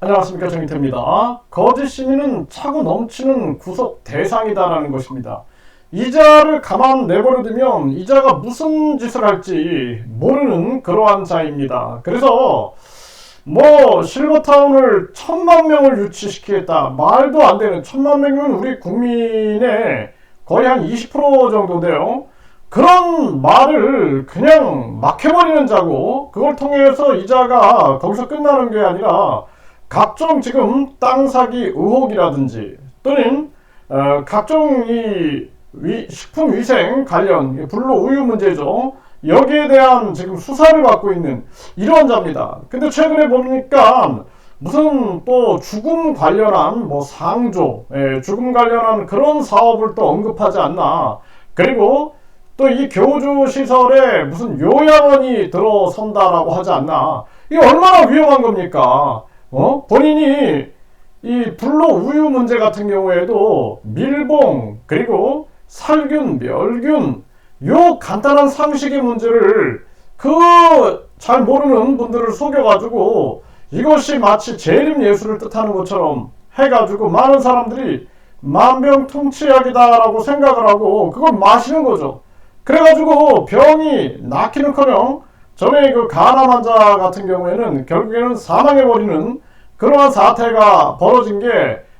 안녕하십니까 정희태입니다. 거짓 신인은 차고 넘치는 구속 대상이다라는 것입니다. 이자를 가만 내버려 두면 이자가 무슨 짓을 할지 모르는 그러한 자입니다. 그래서 뭐 실버타운을 천만 명을 유치시키겠다 말도 안 되는 천만 명이면 우리 국민의 거의 한 20% 정도인데요. 그런 말을 그냥 막 해버리는 자고 그걸 통해서 이자가 거기서 끝나는 게 아니라 각종 지금 땅 사기 의혹이라든지 또는 어, 각종 이 위, 식품 위생 관련 불로 우유 문제죠. 여기에 대한 지금 수사를 받고 있는 이런 자입니다. 근데 최근에 보니까 무슨 또 죽음 관련한 뭐 상조, 예, 죽음 관련한 그런 사업을 또 언급하지 않나. 그리고 또 이 교주 시설에 무슨 요양원이 들어선다라고 하지 않나. 이게 얼마나 위험한 겁니까? 어? 본인이 이 불로 우유 문제 같은 경우에도 밀봉 그리고 살균, 멸균 요 간단한 상식의 문제를 그 잘 모르는 분들을 속여가지고 이것이 마치 재림 예술을 뜻하는 것처럼 해가지고 많은 사람들이 만병통치약이다라고 생각을 하고 그걸 마시는 거죠. 그래가지고 병이 낫기는커녕 전에 그 간암 환자 같은 경우에는 결국에는 사망해버리는 그러한 사태가 벌어진 게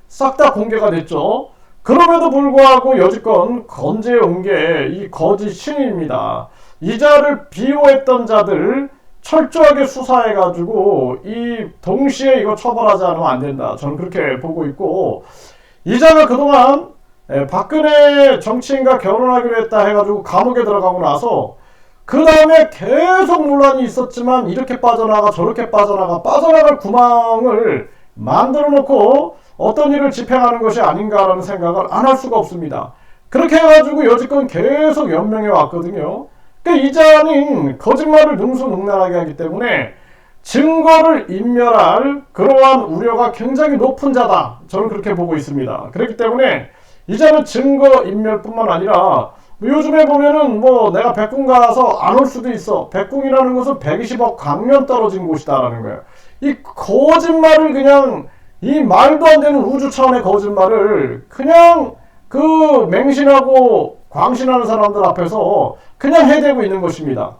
싹 다 공개가 됐죠. 그럼에도 불구하고 여지껏 건재해온 게 이 거짓 신입니다. 이자를 비호했던 자들 철저하게 수사해가지고 이 동시에 이거 처벌하지 않으면 안 된다. 저는 그렇게 보고 있고 이자가 그동안 예, 박근혜 정치인과 결혼하기로 했다 해가지고 감옥에 들어가고 나서 그 다음에 계속 논란이 있었지만 이렇게 빠져나가 저렇게 빠져나가 빠져나갈 구멍을 만들어 놓고 어떤 일을 집행하는 것이 아닌가라는 생각을 안 할 수가 없습니다. 그렇게 해가지고 여지껏 계속 연명해 왔거든요. 그러니까 이자는 거짓말을 능수능란하게 하기 때문에 증거를 인멸할 그러한 우려가 굉장히 높은 자다. 저는 그렇게 보고 있습니다. 그렇기 때문에 이제는 증거 인멸뿐만 아니라 요즘에 보면은 뭐 내가 백궁 가서 안 올 수도 있어. 백궁이라는 것은 120억 강년 떨어진 곳이다라는 거예요. 이 거짓말을 그냥 이 말도 안 되는 우주 차원의 거짓말을 그냥 그 맹신하고 광신하는 사람들 앞에서 그냥 해대고 있는 것입니다.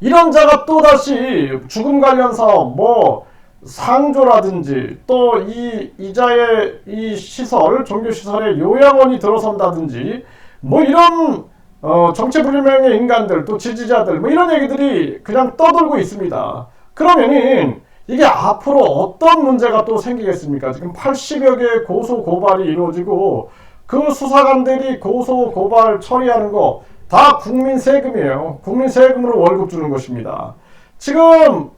이런 자가 또다시 죽음 관련 사업, 뭐, 상조라든지, 또 이 이자의 이 시설, 종교시설에 요양원이 들어선다든지, 뭐 이런, 어, 정체불명의 인간들, 또 지지자들, 뭐 이런 얘기들이 그냥 떠돌고 있습니다. 그러면은, 이게 앞으로 어떤 문제가 또 생기겠습니까? 지금 80여 개의 고소 고발이 이루어지고 그 수사관들이 고소 고발 처리하는 거 다 국민 세금이에요. 국민 세금으로 월급 주는 것입니다. 지금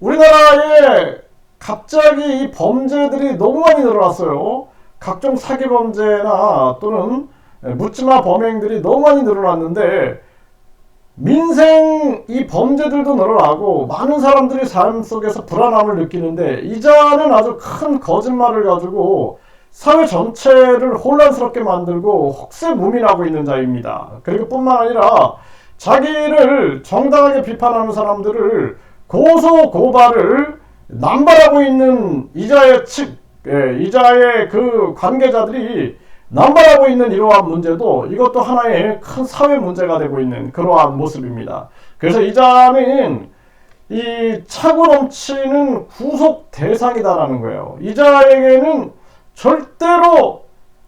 우리나라에 갑자기 이 범죄들이 너무 많이 늘어났어요. 각종 사기 범죄나 또는 묻지마 범행들이 너무 많이 늘어났는데 민생 이 범죄들도 늘어나고 많은 사람들이 삶 속에서 불안함을 느끼는데 이자는 아주 큰 거짓말을 가지고 사회 전체를 혼란스럽게 만들고 혹세무민하고 있는 자입니다. 그리고 뿐만 아니라 자기를 정당하게 비판하는 사람들을 고소 고발을 남발하고 있는 이자의 측, 예, 이자의 그 관계자들이 남발하고 있는 이러한 문제도 이것도 하나의 큰 사회 문제가 되고 있는 그러한 모습입니다. 그래서 이 자는 이 차고 넘치는 구속 대상이다라는 거예요. 이 자에게는 절대로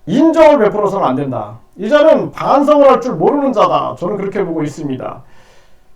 인정을 베풀어서는 안 된다. 이 자는 반성을 할 줄 모르는 자다. 저는 그렇게 보고 있습니다.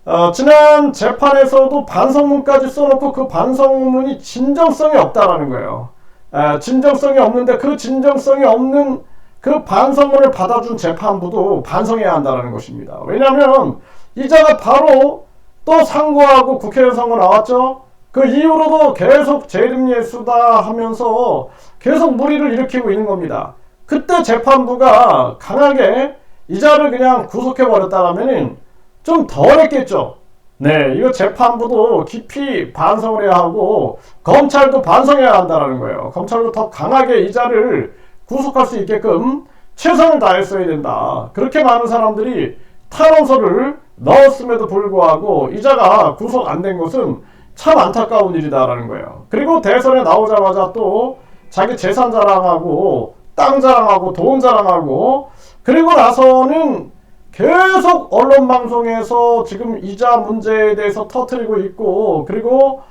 어, 지난 재판에서도 반성문까지 써놓고 그 반성문이 진정성이 없다라는 거예요. 에, 진정성이 없는데 그 진정성이 없는 그 반성문을 받아준 재판부도 반성해야 한다는 것입니다. 왜냐하면 이자가 바로 또 상고하고 국회의원 선거 나왔죠. 그 이후로도 계속 재림 예수다 하면서 계속 무리를 일으키고 있는 겁니다. 그때 재판부가 강하게 이자를 그냥 구속해 버렸다면 좀 덜했겠죠. 네, 이거 재판부도 깊이 반성을 해야 하고 검찰도 반성해야 한다는 거예요. 검찰도 더 강하게 이자를 구속할 수 있게끔 최선을 다했어야 된다. 그렇게 많은 사람들이 탄원서를 넣었음에도 불구하고 이자가 구속 안 된 것은 참 안타까운 일이다라는 거예요. 그리고 대선에 나오자마자 또 자기 재산 자랑하고 땅 자랑하고 돈 자랑하고 그리고 나서는 계속 언론 방송에서 지금 이자 문제에 대해서 터트리고 있고 그리고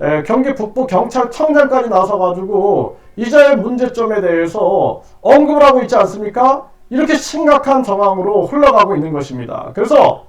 에, 경기 북부 경찰청장까지 나서가지고 이자의 문제점에 대해서 언급을 하고 있지 않습니까? 이렇게 심각한 정황으로 흘러가고 있는 것입니다. 그래서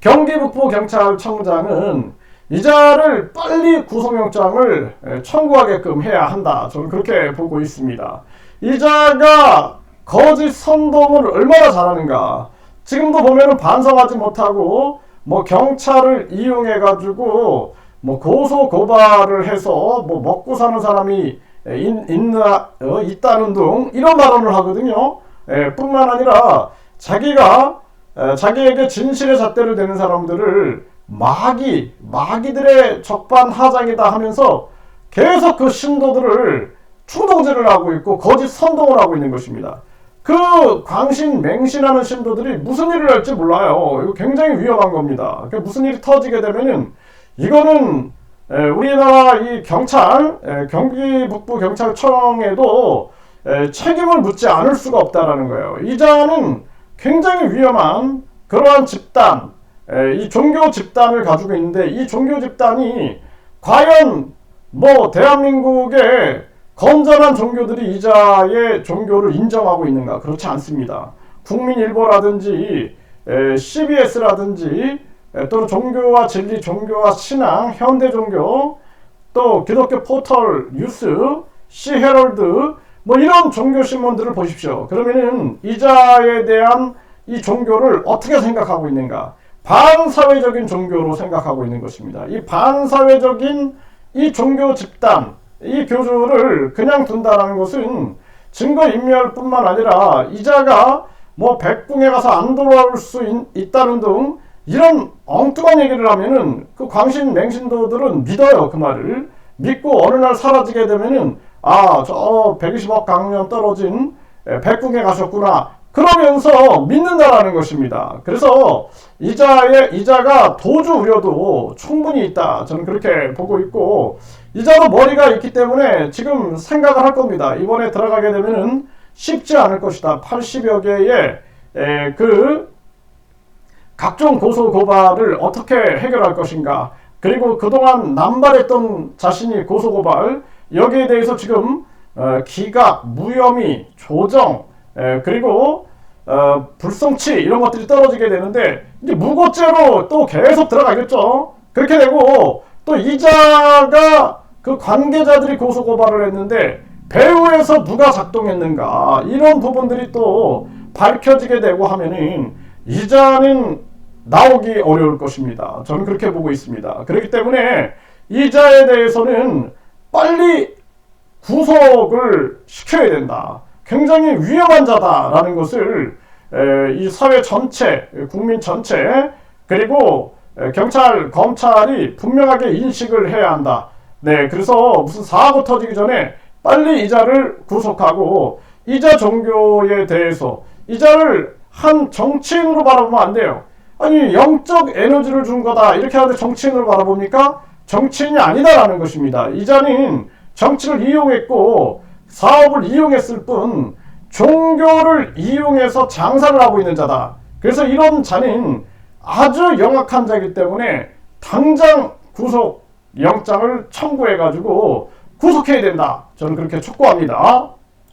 경기 북부 경찰청장은 이자를 빨리 구속영장을 에, 청구하게끔 해야 한다. 저는 그렇게 보고 있습니다. 이자가 거짓 선동을 얼마나 잘하는가. 지금도 보면은 반성하지 못하고 뭐 경찰을 이용해 가지고 뭐 고소 고발을 해서 뭐 먹고 사는 사람이 있, 있나 어, 있다는 등 이런 발언을 하거든요. 에, 뿐만 아니라 자기가 에, 자기에게 진실의 잣대를 대는 사람들을 마귀 마귀들의 적반하장이다 하면서 계속 그 신도들을 충동질을 하고 있고 거짓 선동을 하고 있는 것입니다. 그 광신 맹신하는 신도들이 무슨 일을 할지 몰라요. 이거 굉장히 위험한 겁니다. 그 무슨 일이 터지게 되면은 이거는 에, 우리나라 이 경찰 에, 경기 북부 경찰청에도 에, 책임을 묻지 않을 수가 없다라는 거예요. 이자는 굉장히 위험한 그러한 집단, 에, 이 종교 집단을 가지고 있는데 이 종교 집단이 과연 뭐 대한민국의 건전한 종교들이 이자의 종교를 인정하고 있는가? 그렇지 않습니다. 국민일보라든지 에, CBS라든지 에, 또는 종교와 진리, 종교와 신앙, 현대 종교, 또 기독교 포털 뉴스, 시헤럴드 뭐 이런 종교 신문들을 보십시오. 그러면은 이자에 대한 이 종교를 어떻게 생각하고 있는가? 반사회적인 종교로 생각하고 있는 것입니다. 이 반사회적인 이 종교 집단, 이 교주를 그냥 둔다는 것은 증거 인멸뿐만 아니라 이자가 뭐 백궁에 가서 안 돌아올 수 있, 다는 등 이런 엉뚱한 얘기를 하면은 그 광신 맹신도들은 믿어요 그 말을 믿고 어느 날 사라지게 되면은 아 저 120억 강년 떨어진 백궁에 가셨구나 그러면서 믿는다라는 것입니다. 그래서 이자의 이자가 도주 우려도 충분히 있다. 저는 그렇게 보고 있고 이자도 머리가 있기 때문에 지금 생각을 할 겁니다. 이번에 들어가게 되면은 쉽지 않을 것이다. 80여 개의 에, 그 각종 고소 고발을 어떻게 해결할 것인가. 그리고 그동안 남발했던 자신이 고소 고발 여기에 대해서 지금 어, 기각, 무혐의, 조정 에, 그리고 어, 불성치 이런 것들이 떨어지게 되는데 이제 무고죄로 또 계속 들어가겠죠. 그렇게 되고 또 이자가 그 관계자들이 고소 고발을 했는데 배후에서 누가 작동했는가 이런 부분들이 또 밝혀지게 되고 하면은 이자는 나오기 어려울 것입니다. 저는 그렇게 보고 있습니다. 그렇기 때문에 이자에 대해서는 빨리 구속을 시켜야 된다. 굉장히 위험한 자다라는 것을 이 사회 전체, 국민 전체, 그리고 경찰, 검찰이 분명하게 인식을 해야 한다. 네, 그래서 무슨 사고 터지기 전에 빨리 이자를 구속하고 이자 종교에 대해서 이자를 한 정치인으로 바라보면 안 돼요. 아니 영적 에너지를 준 거다 이렇게 하는데 정치인으로 바라봅니까? 정치인이 아니다라는 것입니다. 이 자는 정치를 이용했고 사업을 이용했을 뿐 종교를 이용해서 장사를 하고 있는 자다. 그래서 이런 자는 아주 영악한 자이기 때문에 당장 구속 영장을 청구해 가지고 구속해야 된다. 저는 그렇게 촉구합니다.